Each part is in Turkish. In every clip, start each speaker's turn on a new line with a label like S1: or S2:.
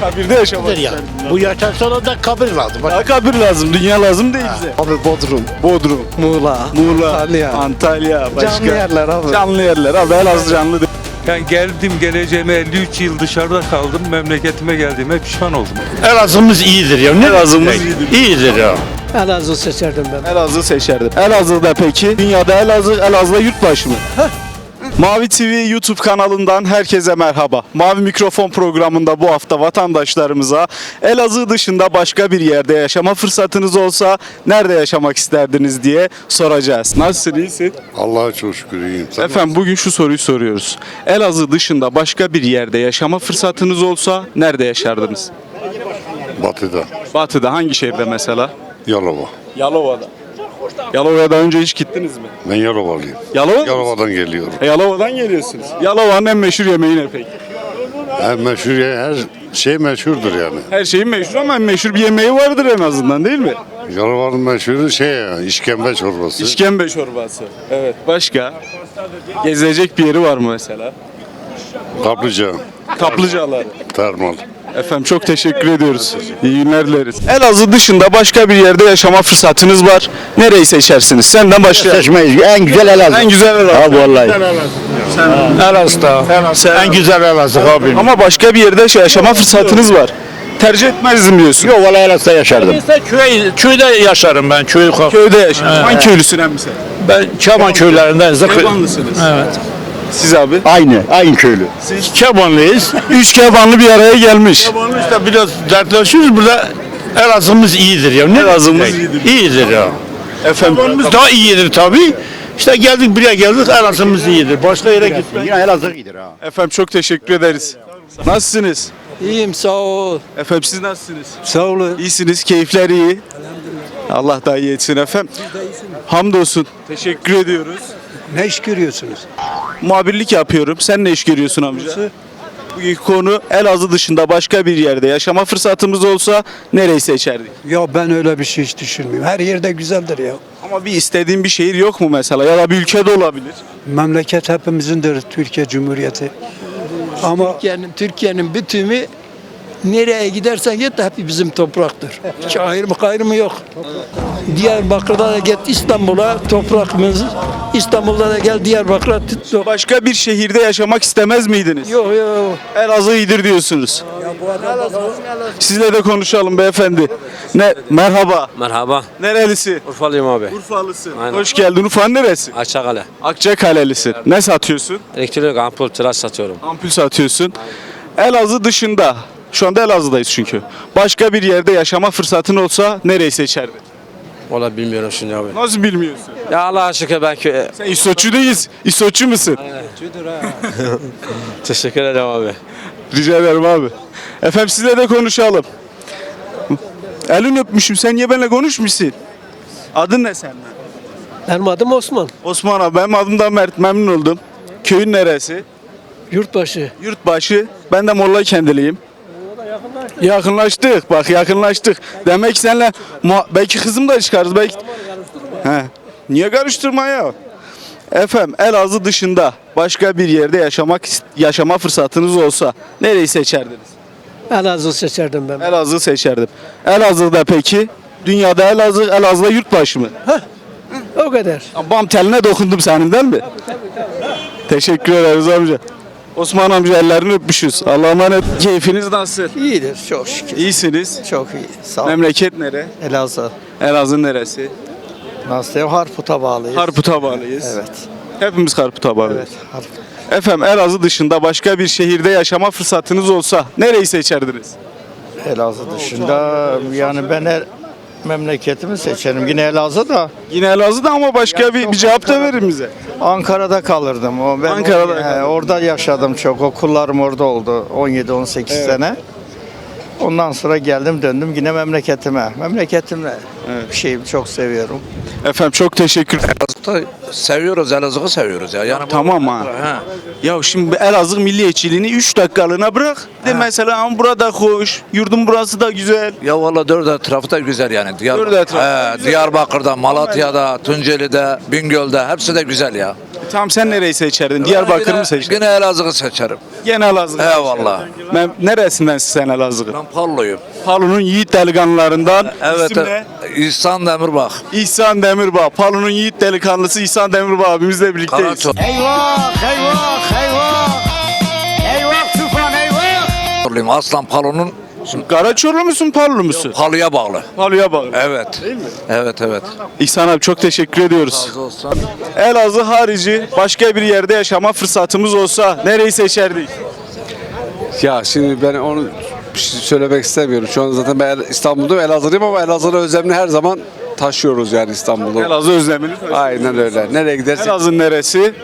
S1: Kabirde yaşamak
S2: ya?
S1: isterdin.
S2: Bu yaştan sonra da kabir lazım. Bak,
S1: Daha kabir lazım. Dünya lazım değil bize.
S3: Abi Bodrum,
S1: Bodrum,
S3: Muğla,
S1: Muğla,
S3: Antalya.
S1: Antalya, başka.
S3: Canlı yerler abi.
S1: Canlı yerler abi. Elazığ canlı değil.
S4: Yani geldim geleceğime 53 yıl dışarıda kaldım. Memleketime geldiğime pişman oldum.
S2: Elazığ'ımız iyidir ya. Ne
S1: Elazığ'ımız
S2: iyidir. İyidir ya.
S5: Elazığ seçerdim ben.
S1: Elazığ seçerdim. Elazığ'da peki? Dünyada Elazığ, Elazığ'da yurtbaşı mı? Mavi TV YouTube kanalından herkese merhaba. Mavi Mikrofon programında bu hafta vatandaşlarımıza Elazığ dışında başka bir yerde yaşama fırsatınız olsa nerede yaşamak isterdiniz diye soracağız. Nasılsın, iyisin?
S6: Allah'a çok şükür iyiyim. Sen
S1: Efendim bugün şu soruyu soruyoruz. Elazığ dışında başka bir yerde yaşama fırsatınız olsa nerede yaşardınız?
S6: Batı'da,
S1: Batı'da hangi şehirde mesela?
S6: Yalova.
S1: Yalova'da. Yalova'ya daha önce hiç gittiniz mi?
S6: Ben Yalovalıyım.
S1: Yalova?
S6: Yalova'dan geliyorum.
S1: E, Yalova'dan geliyorsunuz. Yalova'nın en meşhur yemeği ne peki?
S6: Her meşhur, her şey meşhurdur yani.
S1: Her şeyin meşhur ama en meşhur bir yemeği vardır en azından değil mi?
S6: Yalova'nın meşhuru şey ya, işkembe çorbası.
S1: İşkembe çorbası. Evet. Başka? Gezilecek bir yeri var mı mesela?
S6: Kaplıca,
S1: Kaplıcalar.
S6: termal.
S1: Efendim çok teşekkür ediyoruz. İyi günler dileriz. Elazığ dışında başka bir yerde yaşama fırsatınız var. Nereyi seçersiniz? Senden başlayalım.
S2: Seçmeyiz. En güzel Elazığ.
S1: En güzel Elazığ.
S2: Abi vallahi.
S1: Elazığ'da.
S2: En güzel Elazığ abi.
S1: Ama başka bir yerde şey- yaşama fırsatınız var. Tercih etmezdim diyorsun.
S2: Yok vallahi Elazığ'da yaşardım. Köy, köyde yaşarım ben. Köy,
S1: Köyde yaşıyorsun. Hangi köylüsün hem sen?
S2: ben Çaban köylerinden.
S1: Kebanlısınız.
S2: Evet.
S1: Siz abi?
S2: Aynı. Aynı köylü. Kebanlıyız.
S1: Üç kebanlı bir araya gelmiş.
S2: Kebanlı işte biraz dertleşiyoruz. Burada Elazığ'ımız iyidir ya. Ne
S1: Elazığ'ımız iyidir.
S2: İyidir ya.
S1: Efendim.
S2: Kebanımız daha iyidir tabii. İşte geldik buraya geldik Elazığ'ımız iyidir. Başka yere gitmeyin. Yine Elazığ iyidir ha.
S1: Efendim çok teşekkür ederiz. Nasılsınız?
S5: İyiyim sağ ol.
S1: Efendim siz nasılsınız?
S5: Sağ olun.
S1: İyisiniz, keyifler iyi. Allah da iyi etsin efendim. Hamdolsun. Teşekkür ediyoruz.
S5: Ne iş görüyorsunuz?
S1: Muhabirlik yapıyorum. Sen ne iş görüyorsun amca? Bugünkü konu Elazığ dışında başka bir yerde yaşama fırsatımız olsa nereyi seçerdik?
S5: Ya ben öyle bir şey hiç düşünmüyorum. Her yerde güzeldir ya.
S1: Ama bir istediğin bir şehir yok mu mesela ya da bir ülke de olabilir.
S5: Memleket hepimizindir Türkiye Cumhuriyeti. Ama
S7: Türkiye'nin Türkiye'nin bütünü nereye gidersen git hep bizim topraktır. Hiç ayrımı gayrımı yok. Diyarbakır'da da git İstanbul'a toprakımız. İstanbul'da da gel Diyarbakır'a.
S1: Başka bir şehirde yaşamak istemez miydiniz?
S7: Yok yok.
S1: Elazığ iyidir diyorsunuz. Sizle de konuşalım beyefendi. Ne merhaba.
S8: Merhaba.
S1: Nerelisin?
S8: Urfalıyım abi.
S1: Urfalısın.
S8: Aynen.
S1: Hoş geldin. Urfa'nın neresi?
S8: Akçakale.
S1: Akçakalelisin. Ne satıyorsun?
S8: Elektrik ampul tıraş satıyorum.
S1: Ampul satıyorsun. Elazığ dışında. Şu anda Elazığ'dayız çünkü. Başka bir yerde yaşama fırsatın olsa nereyi seçerdin?
S8: Valla bilmiyorum şimdi abi.
S1: Nasıl bilmiyorsun?
S8: Ya Allah'a şükür belki.
S1: Sen İsoçu değiliz. İsoçu musun?
S8: Teşekkür ederim abi.
S1: Rica ederim abi. Efendim sizle de konuşalım. Elini öpmüşüm. Sen niye benimle konuşmuşsun? Adın ne senin?
S7: Benim adım Osman.
S1: Osman abi benim adım da Mert. Memnun oldum. Köyün neresi?
S7: Yurtbaşı.
S1: Yurtbaşı. Ben de Molla kendiliyim. Yakınlaştık. Bak yakınlaştık. Demek ki muha- belki kızım da çıkarız. Belki... He. Niye karıştırma ya? Efendim Elazığ dışında başka bir yerde yaşamak yaşama fırsatınız olsa nereyi seçerdiniz?
S7: Elazığ seçerdim ben.
S1: Elazığ seçerdim. Elazığ'da peki dünyada Elazığ Elazığ'da yurtbaşı mı?
S7: O kadar.
S1: Bam teline dokundum senin değil mi? Teşekkür ederiz amca. Osman amca ellerini öpmüşüz. Allah'a emanet. Keyfiniz nasıl?
S3: iyidir çok şükür.
S1: İyisiniz.
S3: Çok iyi. Sağ ol.
S1: Memleket nere?
S3: Elazığ.
S1: Elazığ neresi?
S3: Nasıl ya? Harput'a bağlıyız.
S1: Harput'a bağlıyız.
S3: Evet.
S1: Hepimiz Harput'a bağlıyız.
S3: Evet. Harput.
S1: Efendim Elazığ dışında başka bir şehirde yaşama fırsatınız olsa nereyi seçerdiniz?
S3: Elazığ dışında yani ben el, memleketimi seçerim. Yine Elazığ da
S1: Yine Elazığ'da ama başka bir, bir cevap da verin bize.
S3: Ankara'da kalırdım. O ben
S1: Ankara'da kaldın.
S3: orada yaşadım çok. Okullarım orada oldu 17-18 sene. Ondan sonra geldim döndüm yine memleketime. Memleketimle bir şeyi çok seviyorum.
S1: Efendim çok teşekkür
S9: Seviyoruz Elazığ'ı seviyoruz ya. Yani
S1: Tamam ha. Ya şimdi Elazığ milliyetçiliğini 3 dakikalığına bırak. De mesela ama burada hoş, yurdun burası da güzel.
S9: ya valla dört etrafı da güzel yani. Diyar,
S1: Dört etrafı
S9: He, Diyarbakır'da, Malatya'da, Tunceli'de, Bingöl'de hepsi de güzel ya.
S1: Tamam sen nereyi seçerdin? Diyarbakır mı seçerdin?
S9: Yine Elazığ'ı seçerim.
S1: Gene Elazığ.
S9: Eyvallah.
S1: Ben neresindensin sen Elazığ'ın?
S9: Ben Parlo'yum.
S1: Palu'nun yiğit delikanlılarından
S9: Evet.
S1: isim ne?
S9: İhsan Demirbak.
S1: İhsan Demirbağ. Palu'nun yiğit delikanlısı İhsan Demirbağ abimizle birlikteyiz.
S9: Karaçor. Parlo'yum. Aslan Palo'nun
S1: Karaçorlu musun Palulu musun?
S9: Palu'ya bağlı.
S1: Palu'ya bağlı.
S9: Evet. Evet evet.
S1: İhsan abi çok teşekkür ediyoruz.
S9: Razı olsun.
S1: Elazığ harici başka bir yerde yaşama fırsatımız olsa nereyi seçerdik?
S10: Ya şimdi ben onu bir şey söylemek istemiyorum. Şu an zaten ben İstanbul'da Elazığ'lıyım ama Elazığ'ın özlemini her zaman taşıyoruz yani İstanbul'u.
S1: Elazığ özlemini.
S10: Aynen öyle. Nereye gidersek
S1: Elazığ neresi?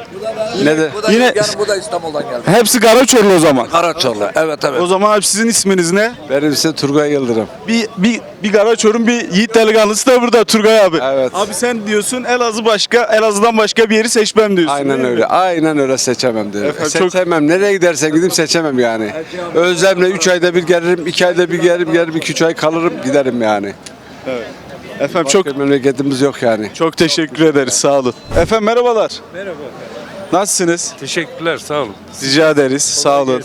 S10: Ne de
S9: Bu da
S1: Yine-
S9: yani bu da İstanbul'dan geldi.
S1: Hepsi Karaçorlu o zaman.
S9: Karaçorlu. Evet evet.
S1: O zaman abi sizin isminiz ne?
S10: benim ise Turgay Yıldırım.
S1: Bir, bir, bir Karaçor'un bir yiğit delikanlısı da burada Turgay abi.
S10: Evet.
S1: Abi sen diyorsun Elazığ başka, Elazığ'dan başka bir yeri seçmem diyorsun.
S10: Aynen
S1: değil mi?
S10: öyle. Aynen öyle seçemem diyor.
S1: Efendim, çok-
S10: seçemem. Nereye gidersen gidip seçemem yani. Özlemle 3 ayda bir gelirim, 2 ayda bir gelirim, gelirim 2-3 ay kalırım giderim yani.
S1: Efendim
S10: Çok
S1: çok
S10: memleketimiz yok yani.
S1: çok teşekkür ederiz sağ olun. Efendim merhabalar. Merhaba. Nasılsınız?
S4: Teşekkürler sağ olun.
S1: Rica ederiz. Sağ olun.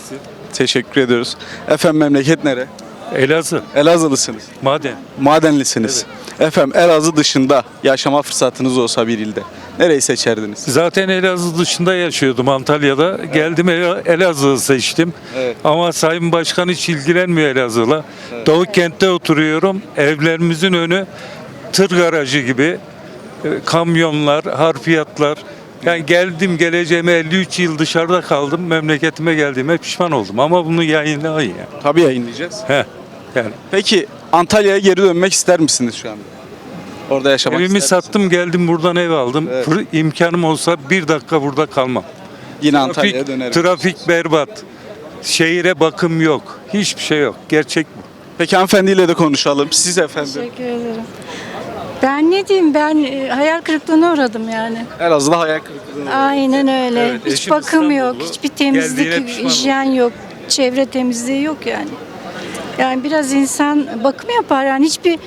S1: Teşekkür ediyoruz. Efendim memleket nere?
S4: Elazığ,
S1: Elazığlısınız.
S4: maden.
S1: Madenlisiniz. Efendim Elazığ dışında yaşama fırsatınız olsa bir ilde nereyi seçerdiniz?
S4: Zaten Elazığ dışında yaşıyordum Antalya'da. Geldim El- Elazığ'ı seçtim.
S1: Evet.
S4: Ama Sayın Başkan hiç ilgilenmiyor Elazığ'la. Doğu kentte oturuyorum. Evlerimizin önü tır garajı gibi. E, Kamyonlar, harfiyatlar. Yani geldim geleceğime 53 yıl dışarıda kaldım. Memleketime geldiğime pişman oldum. Ama bunu yayınlayın ya.
S1: Tabii yayınlayacağız.
S4: Heh. Yani
S1: Peki Antalya'ya geri dönmek ister misiniz şu anda? Orada yaşamak
S4: evimi
S1: ister misiniz?
S4: sattım geldim buradan ev aldım.
S1: Evet.
S4: Fır- imkanım olsa bir dakika burada kalmam.
S1: Yine Antalya'ya dönerim.
S4: trafik berbat. Şehire bakım yok. Hiçbir şey yok. Gerçek bu.
S1: Peki hanımefendiyle de konuşalım. Siz efendim.
S11: Teşekkür ederim. Ben ne diyeyim ben e, hayal kırıklığına uğradım yani.
S1: Elazığ'da hayal kırıklığı.
S11: Aynen öyle.
S4: Evet,
S11: Hiç
S4: eşim
S11: bakım yok,
S4: İstanbullu.
S11: hiçbir
S4: Geldiğine
S11: temizlik,
S4: pişman
S11: hijyen yok, çevre temizliği yok yani. Yani biraz insan bakım yapar yani hiçbir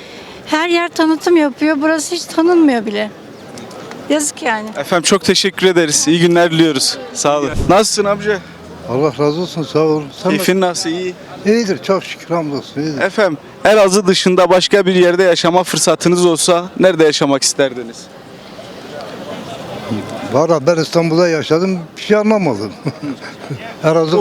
S11: her yer tanıtım yapıyor, burası hiç tanınmıyor bile. Yazık yani.
S1: Efendim çok teşekkür ederiz. İyi günler diliyoruz. Sağ olun. Nasılsın amca?
S6: Allah razı olsun sağ ol. Sen
S1: Keyfin nasıl? İyi.
S6: iyidir çok şükür hamdolsun iyidir.
S1: Efendim Elazığ dışında başka bir yerde yaşama fırsatınız olsa nerede yaşamak isterdiniz?
S6: Valla ben İstanbul'da yaşadım bir şey anlamadım. Elazığ,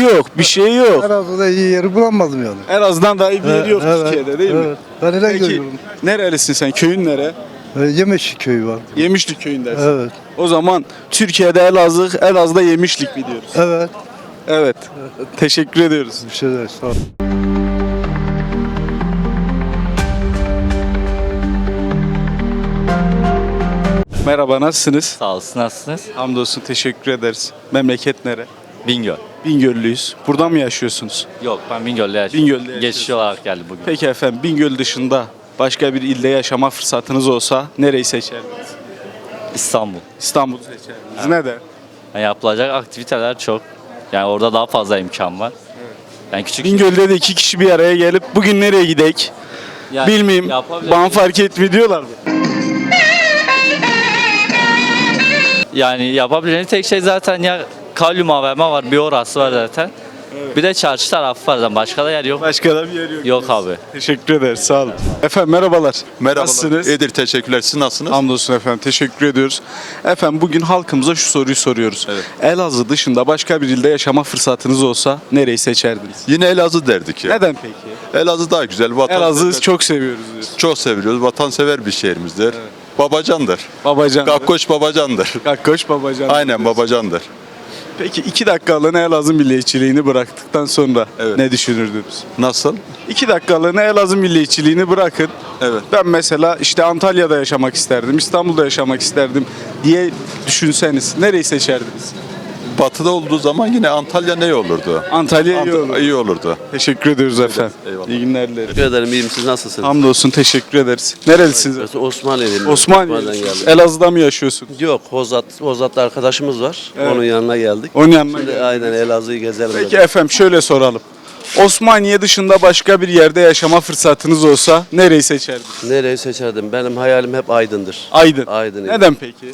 S1: yok, bir şey yok.
S6: Elazığ'da iyi yeri bulamadım yani.
S1: Elazığ'dan daha iyi bir yer yok
S6: Evet,
S1: Türkiye'de değil mi?
S6: evet. Ben öyle görüyorum.
S1: nerelisin sen? Köyün nere?
S6: Ee, Yemeşi köyü var.
S1: Yemişlik köyündesin.
S6: Evet.
S1: O zaman Türkiye'de Elazığ, Elazığ'da Yemişlik mi diyoruz?
S6: Evet.
S1: Evet. Teşekkür ediyoruz.
S6: Bir şeyler sağ ol.
S1: Merhaba nasılsınız?
S8: Sağ olsun nasılsınız?
S1: Hamdolsun teşekkür ederiz. Memleket nere?
S8: Bingöl.
S1: Bingöllüyüz. Burada mı yaşıyorsunuz?
S8: Yok ben Bingöl'de yaşıyorum.
S1: Bingöl'de.
S8: Geçici olarak geldim bugün.
S1: Peki efendim Bingöl dışında başka bir ilde yaşama fırsatınız olsa nereyi seçerdiniz?
S8: İstanbul.
S1: İstanbul'u seçerdiniz. Neden?
S8: Yani yapılacak aktiviteler çok. Yani orada daha fazla imkan var. Yani küçük
S1: Bingöl'de de iki kişi bir araya gelip bugün nereye gidek?
S8: yani
S1: Bilmeyeyim. Bana fark etmiyor diyorlar mı?
S8: Yani yapabileceğiniz tek şey zaten ya kalyum AVM var bir orası var zaten. Bir de çarşı tarafı var zaten. Başka da yer yok.
S1: Başka da bir yer yok.
S8: Yok abi.
S1: Teşekkür ederiz. Sağ olun. Efendim merhabalar.
S12: Merhabalar.
S1: Nasılsınız?
S12: İyidir teşekkürler. Siz nasılsınız?
S1: Hamdolsun efendim. Teşekkür ediyoruz. Efendim bugün halkımıza şu soruyu soruyoruz.
S12: Evet.
S1: Elazığ dışında başka bir ilde yaşama fırsatınız olsa nereyi seçerdiniz?
S12: Yine Elazığ derdik ya.
S1: Neden peki?
S12: Elazığ daha güzel. Vatan
S1: Elazığ'ı çok seviyoruz diyoruz.
S12: çok seviyoruz. Vatansever bir şehrimizdir. Babacandır.
S1: Babacan.
S12: Gakkoş babacandır.
S1: Gakkoş babacan.
S12: Aynen babacandır.
S1: Peki iki dakikalığına Elazığ milliyetçiliğini bıraktıktan sonra
S12: Evet.
S1: ne düşünürdünüz?
S12: Nasıl?
S1: İki dakikalığına Elazığ milliyetçiliğini bırakın.
S12: Evet.
S1: Ben mesela işte Antalya'da yaşamak isterdim, İstanbul'da yaşamak isterdim diye düşünseniz nereyi seçerdiniz?
S12: Batıda olduğu zaman yine Antalya ne olurdu?
S1: Antalya iyi
S12: Ant-
S1: olur.
S12: iyi olurdu.
S1: Teşekkür ediyoruz efendim.
S12: eyvallah.
S1: İyi günler dilerim.
S13: Teşekkür ederim. İyiyim. Siz nasılsınız?
S1: Hamdolsun teşekkür ederiz. Nerelisiniz?
S13: Osmanlı'dayım.
S1: Osmaniye.
S13: Osmanlı'dan geldim.
S1: Elazığ'da mı yaşıyorsun?
S13: Yok, Hozat, Hozat'ta arkadaşımız var.
S1: Evet.
S13: Onun yanına geldik.
S1: Onun yanına
S13: Şimdi
S1: geldiniz.
S13: aynen Elazığ'ı gezelim.
S1: Peki
S13: dedik.
S1: efendim şöyle soralım. Osmaniye dışında başka bir yerde yaşama fırsatınız olsa nereyi seçerdiniz?
S13: Nereyi seçerdim? Benim hayalim hep Aydın'dır.
S1: Aydın.
S13: Aydın.
S1: Neden peki?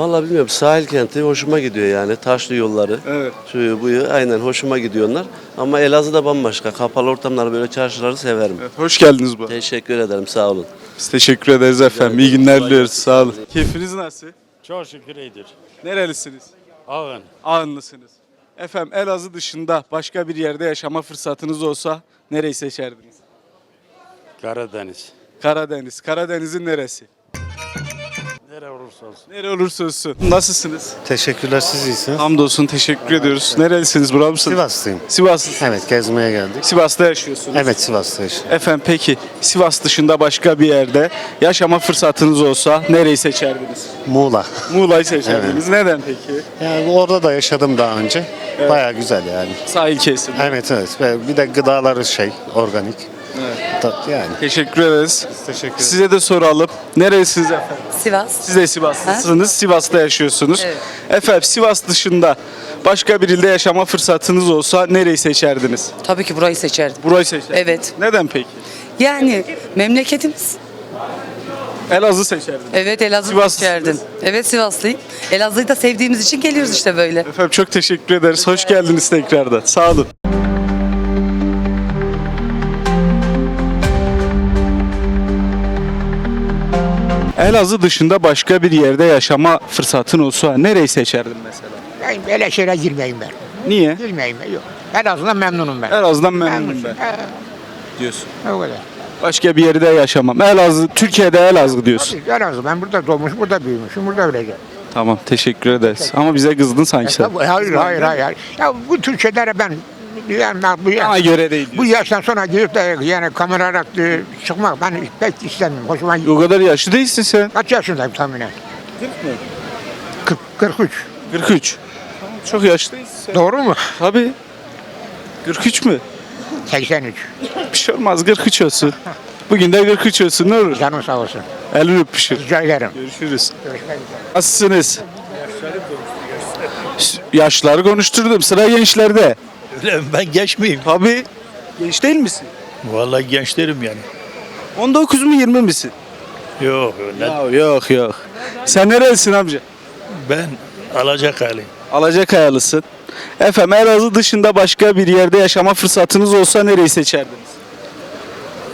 S13: Vallahi bilmiyorum sahil kenti hoşuma gidiyor yani. Taşlı yolları.
S1: Evet.
S13: Şuyu buyu aynen hoşuma gidiyorlar. Ama Elazığ da bambaşka. Kapalı ortamları böyle çarşıları severim.
S1: Evet, hoş geldiniz bu.
S13: Teşekkür ederim sağ olun.
S1: Biz teşekkür ederiz efendim. İyi günler diliyoruz. Sağ olun. Keyfiniz nasıl?
S2: Çok şükür iyidir.
S1: Nerelisiniz?
S2: Ağın.
S1: Ağınlısınız. Efendim Elazığ dışında başka bir yerde yaşama fırsatınız olsa nereyi seçerdiniz?
S2: Karadeniz.
S1: Karadeniz. Karadeniz'in neresi?
S2: Nere olursa olsun.
S1: Nere olursa olsun. Nasılsınız?
S6: Teşekkürler siz iyisiniz.
S1: Hamdolsun teşekkür ediyoruz. Nerelisiniz? Buralı mısınız?
S6: Sivaslıyım.
S1: Sivaslısınız.
S6: Evet gezmeye geldik.
S1: Sivas'ta yaşıyorsunuz.
S6: Evet Sivas'ta yaşıyorum.
S1: Efendim peki Sivas dışında başka bir yerde yaşama fırsatınız olsa nereyi seçerdiniz?
S6: Muğla.
S1: Muğla'yı seçerdiniz. Neden peki?
S6: Yani orada da yaşadım daha önce. Baya güzel yani.
S1: Sahil kesim.
S6: Evet evet. Ve bir de gıdaları şey organik. Evet. Yani.
S1: Teşekkür ederiz.
S6: Teşekkür.
S1: Size de soralım. Neresiniz efendim?
S14: Sivas.
S1: Siz de Sivaslısınız. Sivas'ta yaşıyorsunuz.
S14: Evet.
S1: Efendim Sivas dışında başka bir ilde yaşama fırsatınız olsa nereyi seçerdiniz?
S14: Tabii ki burayı seçerdim.
S1: Burayı seçerdiniz.
S14: Evet.
S1: Neden peki?
S14: Yani memleketimiz.
S1: Elazığ seçerdiniz.
S14: Evet Elazığ
S1: Sivaslısınız.
S14: seçerdim. Evet Sivaslıyım. Elazığ'ı da sevdiğimiz için geliyoruz işte böyle.
S1: Efendim çok teşekkür ederiz. Hoş geldiniz tekrardan. Sağ olun. Elazığ dışında başka bir yerde yaşama fırsatın olsa nereyi seçerdin mesela?
S2: Ben böyle şeylere girmeyeyim ben.
S1: Niye?
S2: Girmeyeyim yok. En azından memnunum ben.
S1: Elazığ'dan memnunum ben
S2: He,
S1: diyorsun.
S2: o kadar.
S1: Başka bir yerde yaşamam. Elazığ, Türkiye'de Elazığ diyorsun.
S2: En azından ben burada doğmuş, burada büyümüşüm, burada öleceğim.
S1: Tamam teşekkür ederiz. Ama bize kızdın sanki sen.
S2: Hayır, hayır, hayır, hayır. Ya bu tür şeylere ben yani ben bu, yaş,
S1: göre değil
S2: bu
S1: diyorsun.
S2: yaştan sonra girip de yani kameralara e, çıkmak ben pek istemiyorum. Hoşuma gidiyor.
S1: O kadar yaşlı değilsin sen.
S2: Kaç yaşındayım tahminen? 40 43.
S1: 43. Çok yaşlı değilsin sen.
S2: Doğru mu?
S1: Tabii. 43 mü?
S2: 83.
S1: Bir şey olmaz 43 olsun. Bugün de 43 olsun ne olur.
S2: Canın sağ olsun.
S1: Elini öpüşür.
S2: Rica ederim.
S1: Görüşürüz.
S2: Görüşmek üzere.
S1: Nasılsınız? Yaşları konuşturdum. Sıra gençlerde.
S15: Ben genç miyim?
S1: Tabii. Genç değil misin?
S15: Vallahi gençlerim yani.
S1: 19 mu 20 misin?
S15: Yok öyle.
S1: Ya yok yok. Sen nerelisin amca?
S15: Ben alacak halim.
S1: Alacakayalısın. Efendim Elazığ dışında başka bir yerde yaşama fırsatınız olsa nereyi seçerdiniz?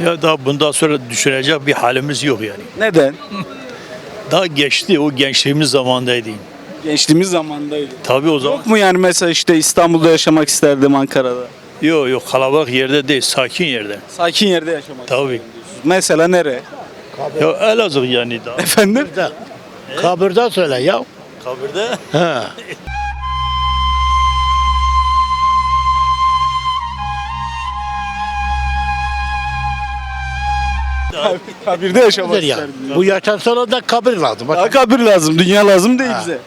S15: Ya daha bundan sonra düşünecek bir halimiz yok yani.
S1: Neden?
S15: Daha geçti o gençliğimiz zamandaydı.
S1: Gençliğimiz zamandaydı.
S15: Tabii o zaman.
S1: Yok mu yani mesela işte İstanbul'da yaşamak isterdim Ankara'da?
S15: Yok yok kalabalık yerde değil sakin yerde.
S1: Sakin yerde yaşamak
S15: Tabii.
S1: Mesela nere?
S15: Ya Elazığ yani daha.
S1: Efendim?
S2: Kabirde söyle ya.
S15: Kabirde.
S2: He.
S1: Kabirde yaşamak
S2: Nedir ya?
S1: isterdim.
S2: Bu yaştan sonra da kabir lazım.
S1: Daha kabir lazım. Dünya lazım değil bize.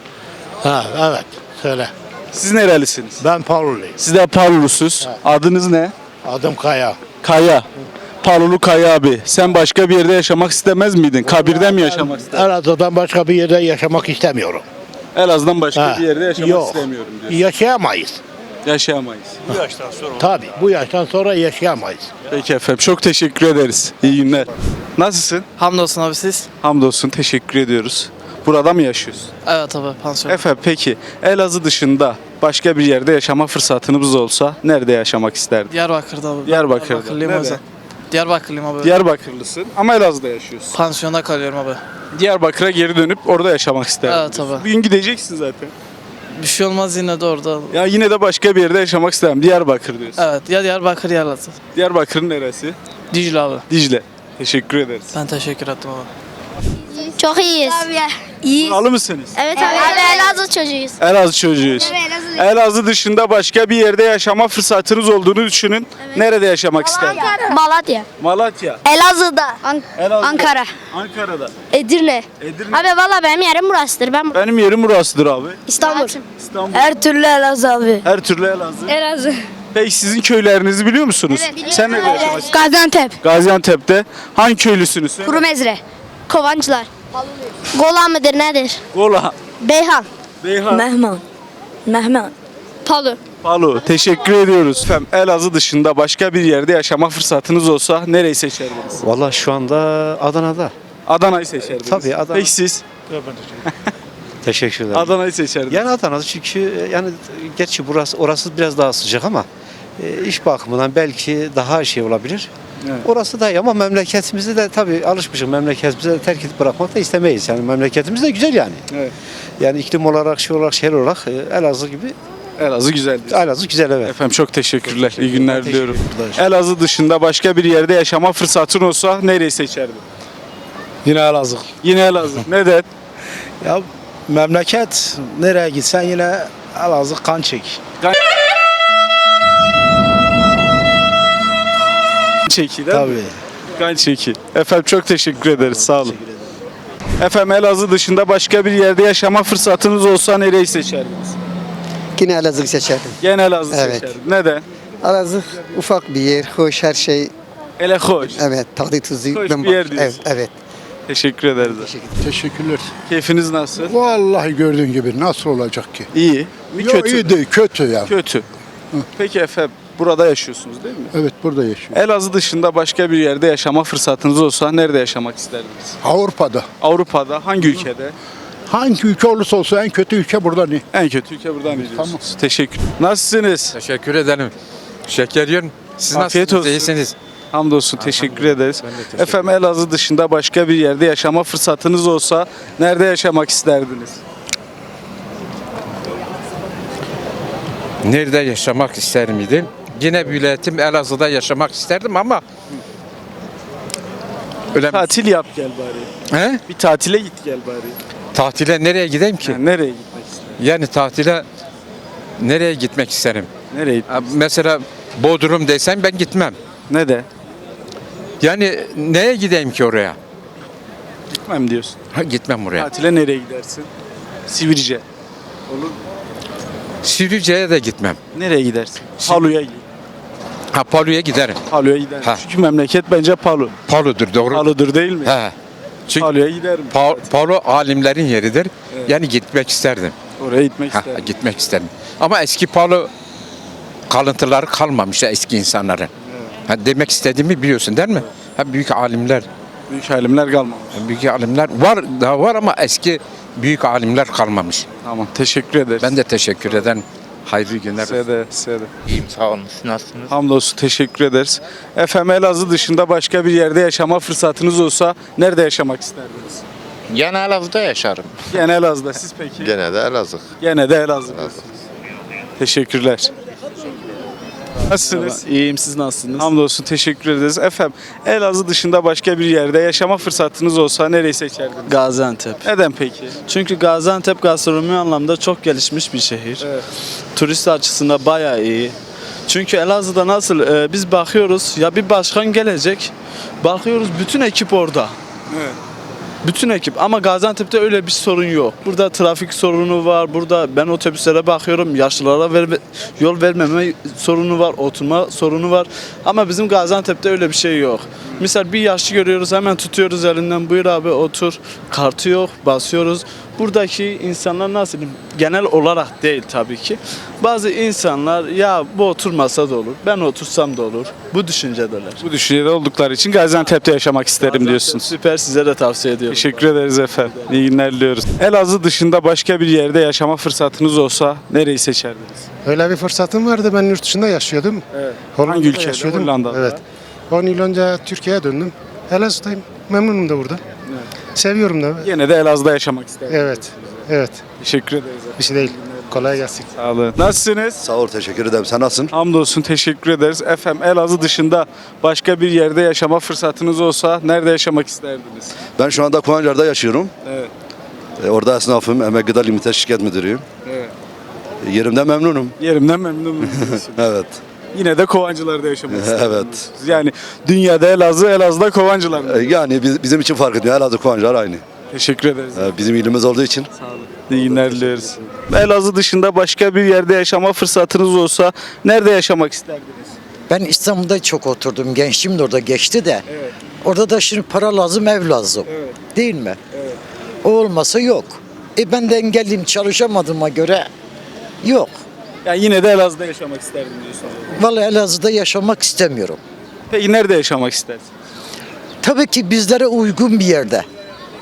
S2: Ha, evet. Söyle.
S1: Siz nerelisiniz?
S2: Ben Paululuyum.
S1: Siz de Parlulusuz. Adınız ne?
S2: Adım Kaya.
S1: Kaya. Parlulu Kaya abi. Sen başka bir yerde yaşamak istemez miydin? Kabirde mi yaşamak isterdin?
S2: Elazığ'dan başka bir yerde yaşamak istemiyorum.
S1: Elazığ'dan başka
S2: Ha,
S1: bir yerde yaşamak
S2: yok.
S1: istemiyorum diyorsun.
S2: Yaşayamayız.
S1: Yaşayamayız.
S15: Bu yaştan sonra.
S2: Tabii bu yaştan sonra yaşayamayız.
S1: Peki efendim. Çok teşekkür ederiz. İyi günler. Nasılsın?
S14: Hamdolsun abi siz.
S1: Hamdolsun. Teşekkür ediyoruz. Burada mı yaşıyorsun?
S14: Evet abi pansiyon.
S1: Efendim peki Elazığ dışında başka bir yerde yaşama fırsatınız olsa nerede yaşamak isterdin?
S14: Diyarbakır'da abi.
S1: Diyarbakır'da.
S14: Diyarbakırlıyım o
S1: Nerede?
S14: yüzden. Diyarbakırlıyım abi.
S1: Diyarbakırlısın ama Elazığ'da yaşıyorsun.
S14: Pansiyonda kalıyorum abi.
S1: Diyarbakır'a geri dönüp orada yaşamak isterdin.
S14: Evet,
S1: diyorsun.
S14: tabii.
S1: Bugün gideceksin zaten.
S14: Bir şey olmaz yine de orada.
S1: Ya yine de başka bir yerde yaşamak isterim. Diyarbakır diyorsun.
S14: Evet ya Diyarbakır ya Elazığ.
S1: Diyarbakır'ın neresi?
S14: Dicle abi.
S1: Dicle. Teşekkür ederiz.
S14: Ben teşekkür ettim abi.
S11: Çok iyiyiz. İyiyiz.
S1: Buralı mısınız?
S11: Evet abi. Abi Elazığ çocuğuyuz.
S1: Elazığ çocuğuyuz. Elazığ dışında başka bir yerde yaşama fırsatınız olduğunu düşünün. Nerede yaşamak isterdin?
S11: Malatya.
S1: Malatya.
S11: Elazığ'da.
S1: Elazığ'da.
S11: Ankara.
S1: Ankara'da.
S11: Edirne.
S1: Edirne.
S11: Abi valla benim yerim burasıdır. Ben
S1: Benim yerim burasıdır abi.
S11: İstanbul.
S1: İstanbul.
S11: Her türlü Elazığ abi.
S1: Her türlü Elazığ.
S11: Elazığ.
S1: Peki sizin köylerinizi biliyor musunuz? Sen nerede yaşamak?
S11: Gaziantep.
S1: Gaziantep'te. Hangi köylüsünüz?
S11: Kurumezre. Kovancılar. Gola mıdır nedir?
S1: Gola.
S11: Beyhan.
S1: Beyhan.
S11: Mehman. Mehman. Palu.
S1: Palu. Teşekkür ediyoruz. Efendim Elazığ dışında başka bir yerde yaşama fırsatınız olsa nereyi seçerdiniz?
S6: Valla şu anda Adana'da.
S1: Adana'yı seçerdiniz.
S6: Tabii, Adana.
S1: Peki siz?
S16: Teşekkür ederim.
S1: Adana'yı seçerdim.
S16: Yani Adana çünkü yani gerçi burası orası biraz daha sıcak ama e, iş bakımından belki daha şey olabilir.
S1: Evet.
S16: Orası da iyi ama memleketimizi de tabii alışmışız. Memleketimizi de terk edip bırakmak da istemeyiz. Yani memleketimiz de güzel yani.
S1: Evet.
S16: Yani iklim olarak, şey olarak, şehir olarak e, Elazığ gibi
S1: Elazığ güzel. diyorsun.
S16: Elazığ güzel evet.
S1: Efendim çok teşekkürler. İyi günler
S16: Teşekkür
S1: diliyorum. Elazığ dışında başka bir yerde yaşama fırsatın olsa nereyi seçerdin?
S2: Yine Elazığ.
S1: Yine Elazığ. Neden?
S2: Ya memleket nereye gitsen yine Elazığ kan çek.
S1: Çeki değil mi? Kan çeki. Efendim çok teşekkür ederiz. Sağ olun. Efendim Elazığ dışında başka bir yerde yaşama fırsatınız olsa nereyi seçerdiniz?
S17: Yine Elazığ seçerdim.
S1: Gene Elazığ
S17: Evet.
S1: seçerdim. Neden?
S17: Elazığ ufak bir yer, hoş her şey.
S1: Ele hoş.
S17: Evet, tadı tuzu.
S1: Hoş bir yer
S17: bak-
S1: diyorsun.
S17: Evet, evet.
S1: Teşekkür ederiz.
S6: Teşekkürler.
S1: Keyfiniz nasıl?
S6: Vallahi gördüğün gibi nasıl olacak ki?
S1: İyi. Mi
S6: Yo,
S1: kötü?
S6: iyi değil, kötü ya.
S1: Kötü. Peki efendim burada yaşıyorsunuz değil mi?
S6: Evet burada yaşıyor.
S1: Elazığ dışında başka bir yerde yaşama fırsatınız olsa nerede yaşamak isterdiniz?
S6: Avrupa'da.
S1: Avrupa'da hangi ülkede?
S6: Hangi ülke olursa olsun en kötü ülke burada ne?
S1: En kötü ülke buradan biliyorsunuz. Teşekkür. Nasılsınız?
S18: Teşekkür ederim. Şeker yiyorum. Siz
S1: Afiyet
S18: nasılsınız?
S1: olsun.
S18: İyisiniz.
S1: Hamdolsun teşekkür ederiz. Efendim Elazığ dışında başka bir yerde yaşama fırsatınız olsa nerede yaşamak isterdiniz?
S18: Nerede yaşamak ister miydim? Yine vilayetim Elazığ'da yaşamak isterdim ama öyle
S1: Tatil yap gel bari.
S18: He?
S1: Bir tatile git gel bari.
S18: tatile nereye gideyim ki?
S1: Yani nereye gitmek istersin?
S18: Yani tatile nereye gitmek isterim?
S1: Nereye git?
S18: Ha, Mesela Bodrum desem ben gitmem.
S1: Ne de?
S18: Yani neye gideyim ki oraya?
S1: Gitmem diyorsun.
S18: Ha, gitmem oraya.
S1: Tatile nereye gidersin? Sivrice.
S18: Sivrice'ye de gitmem.
S1: Nereye gidersin? Palu'ya git.
S18: Ha Palu'ya giderim.
S1: Palu'ya gidersin.
S18: Ha.
S1: Çünkü memleket bence Palu.
S18: Palu'dur doğru.
S1: Palu'dur değil mi?
S18: He. Çünkü
S1: Palu'ya giderim.
S18: Pa- Palu alimlerin yeridir. Yani gitmek isterdim.
S1: Oraya gitmek
S18: Ha,
S1: isterim.
S18: gitmek isterdim. Ama eski Palu kalıntıları kalmamış ya eski insanların. Ha, demek istediğimi biliyorsun değil mi? Ha, büyük alimler,
S1: Büyük alimler kalmamış.
S18: büyük alimler var daha var ama eski büyük alimler kalmamış.
S1: Tamam teşekkür ederiz.
S18: Ben de teşekkür ederim. Hayırlı günler.
S1: Size de, size de.
S9: İyiyim sağ olun. Siz nasılsınız?
S1: Hamdolsun teşekkür ederiz. Efendim Elazığ dışında başka bir yerde yaşama fırsatınız olsa nerede yaşamak isterdiniz?
S9: Gene Elazığ'da yaşarım.
S1: Gene Elazığ'da siz peki?
S6: Gene de Elazığ.
S1: Gene de Elazığ. diyorsunuz. Teşekkürler. Nasılsınız?
S19: İyiyim siz nasılsınız?
S1: Hamdolsun teşekkür ederiz. Efendim Elazığ dışında başka bir yerde yaşama fırsatınız olsa nereyi seçerdiniz?
S19: Gaziantep.
S1: Neden peki?
S19: Çünkü Gaziantep gastronomi anlamda çok gelişmiş bir şehir.
S1: Evet.
S19: Turist açısından bayağı iyi. Çünkü Elazığ'da nasıl e, biz bakıyoruz ya bir başkan gelecek. Bakıyoruz bütün ekip orada.
S1: Evet.
S19: Bütün ekip ama Gaziantep'te öyle bir sorun yok. Burada trafik sorunu var. Burada ben otobüslere bakıyorum. Yaşlılara verme, yol vermeme sorunu var. Oturma sorunu var. Ama bizim Gaziantep'te öyle bir şey yok. Misal bir yaşlı görüyoruz hemen tutuyoruz elinden buyur abi otur. Kartı yok basıyoruz. Buradaki insanlar nasıl genel olarak değil tabii ki. Bazı insanlar ya bu oturmasa da olur. Ben otursam da olur. Bu düşüncedeler.
S1: Bu düşüncede oldukları için Gaziantep'te yaşamak isterim diyorsunuz.
S19: Süper size de tavsiye ediyorum.
S1: Teşekkür ederiz efendim. İyi günler diliyoruz. Elazığ dışında başka bir yerde yaşama fırsatınız olsa nereyi seçerdiniz?
S5: Öyle bir fırsatım vardı. Ben yurt dışında yaşıyordum.
S1: Evet.
S5: Hollanda'da
S1: Hangi ülkede?
S5: yaşıyordum.
S1: Hollanda'da.
S5: Evet. 10 yıl önce Türkiye'ye döndüm. Elazığ'dayım. Memnunum da burada. Seviyorum da.
S1: Yine de Elazığ'da yaşamak isterim.
S5: Evet. Evet.
S1: Teşekkür ederiz.
S5: Bir şey değil. Kolay gelsin.
S1: Sağ olun. Nasılsınız?
S6: Sağ ol teşekkür ederim. Sen nasılsın?
S1: Hamdolsun teşekkür ederiz. Efendim Elazığ dışında başka bir yerde yaşama fırsatınız olsa nerede yaşamak isterdiniz?
S6: Ben şu anda Kovancar'da yaşıyorum.
S1: Evet.
S6: E, Orada esnafım. Emek Gıda Limite Şirket Müdürüyüm.
S1: Evet.
S6: E, Yerimden memnunum.
S1: Yerimden memnunum diyorsun.
S6: Evet.
S1: Yine de Kovancılar'da yaşamak
S6: evet.
S1: Yani dünyada Elazığ, Elazığ'da Kovancılar.
S6: E, Yani biz- bizim için fark etmiyor. Elazığ Kovancar aynı.
S1: Teşekkür ederiz.
S6: E, Bizim ilimiz olduğu için.
S1: İyi günler diliyoruz. Elazığ dışında başka bir yerde yaşama fırsatınız olsa nerede yaşamak isterdiniz?
S17: Ben İstanbul'da çok oturdum. Gençliğim de orada geçti de. Orada da şimdi para lazım, ev lazım. Değil mi? O olmasa yok. E ben de engelliyim, çalışamadığıma göre yok.
S1: Yani yine de Elazığ'da yaşamak isterdim diyorsunuz.
S17: Vallahi Elazığ'da yaşamak istemiyorum.
S1: Peki nerede yaşamak istersin?
S17: Tabii ki bizlere uygun bir yerde.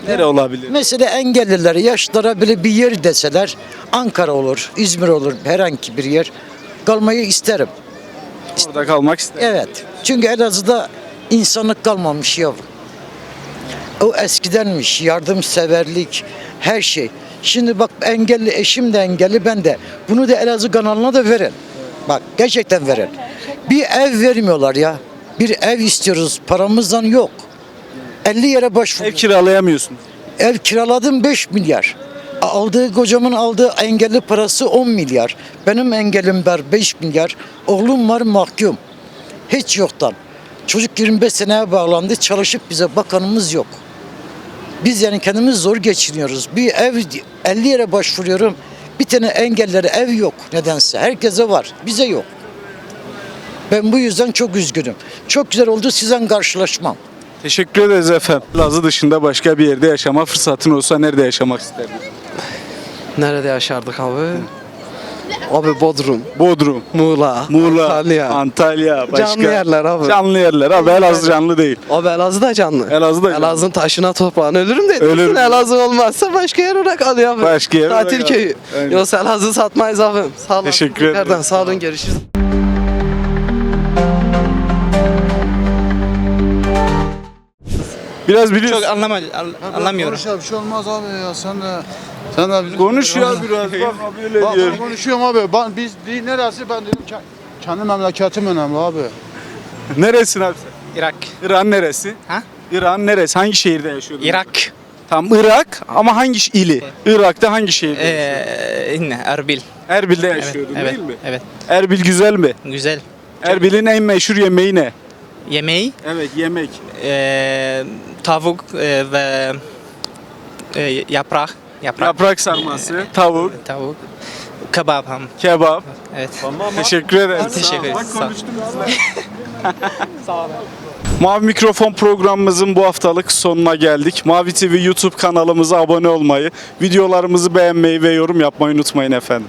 S1: Nere olabilir?
S17: Mesela engellilere, yaşlılara böyle bir yer deseler Ankara olur, İzmir olur, herhangi bir yer kalmayı isterim.
S1: Orada kalmak isterim.
S17: Evet. Çünkü Elazığ'da insanlık kalmamış yavrum. O eskidenmiş, yardımseverlik, her şey. Şimdi bak engelli, eşim de engelli, ben de. Bunu da Elazığ kanalına da verin. Bak gerçekten verin. Bir ev vermiyorlar ya. Bir ev istiyoruz, paramızdan yok. 50 yere başvurdum.
S1: Ev kiralayamıyorsunuz.
S17: Ev kiraladım 5 milyar. Aldığı kocamın aldığı engelli parası 10 milyar. Benim engelim var 5 milyar. Oğlum var mahkum. Hiç yoktan. Çocuk 25 seneye bağlandı. Çalışıp bize bakanımız yok. Biz yani kendimiz zor geçiniyoruz. Bir ev 50 yere başvuruyorum. Bir tane engellere ev yok nedense. Herkese var. Bize yok. Ben bu yüzden çok üzgünüm. Çok güzel oldu sizden karşılaşmam.
S1: Teşekkür ederiz efendim. Elazığ dışında başka bir yerde yaşama fırsatın olsa nerede yaşamak isterdin?
S20: Nerede yaşardık abi? Abi Bodrum,
S1: Bodrum,
S20: Muğla,
S1: Muğla,
S20: Antalya.
S1: Antalya, başka.
S20: Canlı yerler abi.
S1: Canlı yerler abi. Elazığ canlı değil.
S20: Abi Elazığ da canlı.
S1: Elazığ da canlı.
S20: Elazığ'ın taşına toprağına ölürüm de.
S1: Ölürüm.
S20: Elazığ olmazsa başka yer olarak kalıyor abi.
S1: Başka yer
S20: Tatil
S1: olarak
S20: köyü.
S1: Aynen.
S20: Yoksa Elazığ satmayız abi. Sağ olun.
S1: Teşekkür ederim.
S20: Tekrardan Sağ olun görüşürüz.
S1: Biraz biliyorsun.
S8: Çok anlamadım, anlamıyorum.
S19: Konuş ya bir şey olmaz abi ya sen de. Sen de bizim
S1: Konuş ya biraz. Bak abi öyle
S19: Bak
S1: diyor.
S19: ben konuşuyorum abi. Ben, biz değil, neresi ben dedim ki kendi memleketim önemli abi.
S1: Neresin abi sen?
S8: Irak.
S1: İran neresi?
S8: Ha?
S1: İran neresi? Hangi şehirde yaşıyordun?
S8: Irak.
S1: Tam Irak ama hangi ş- ili? Irak'ta hangi şehirde? yaşıyordun?
S8: Ee, Erbil.
S1: Erbil'de yaşıyordun
S8: evet,
S1: değil mi?
S8: Evet.
S1: Erbil güzel mi?
S8: Güzel.
S1: Erbil'in en meşhur yemeği ne?
S8: Yemeği
S1: Evet yemek.
S8: ee, tavuk ee, ve ee, yaprak. Yaprak.
S1: Yaprak sarması, tavuk,
S8: Tavuk. Kebap ham.
S1: kebap.
S8: Evet.
S1: Teşekkür ederim.
S8: Teşekkür ederim.
S1: Bak
S8: Sağ ol.
S1: konuştum Mavi Mikrofon programımızın bu haftalık sonuna geldik. Mavi TV YouTube kanalımıza abone olmayı, videolarımızı beğenmeyi ve yorum yapmayı unutmayın efendim.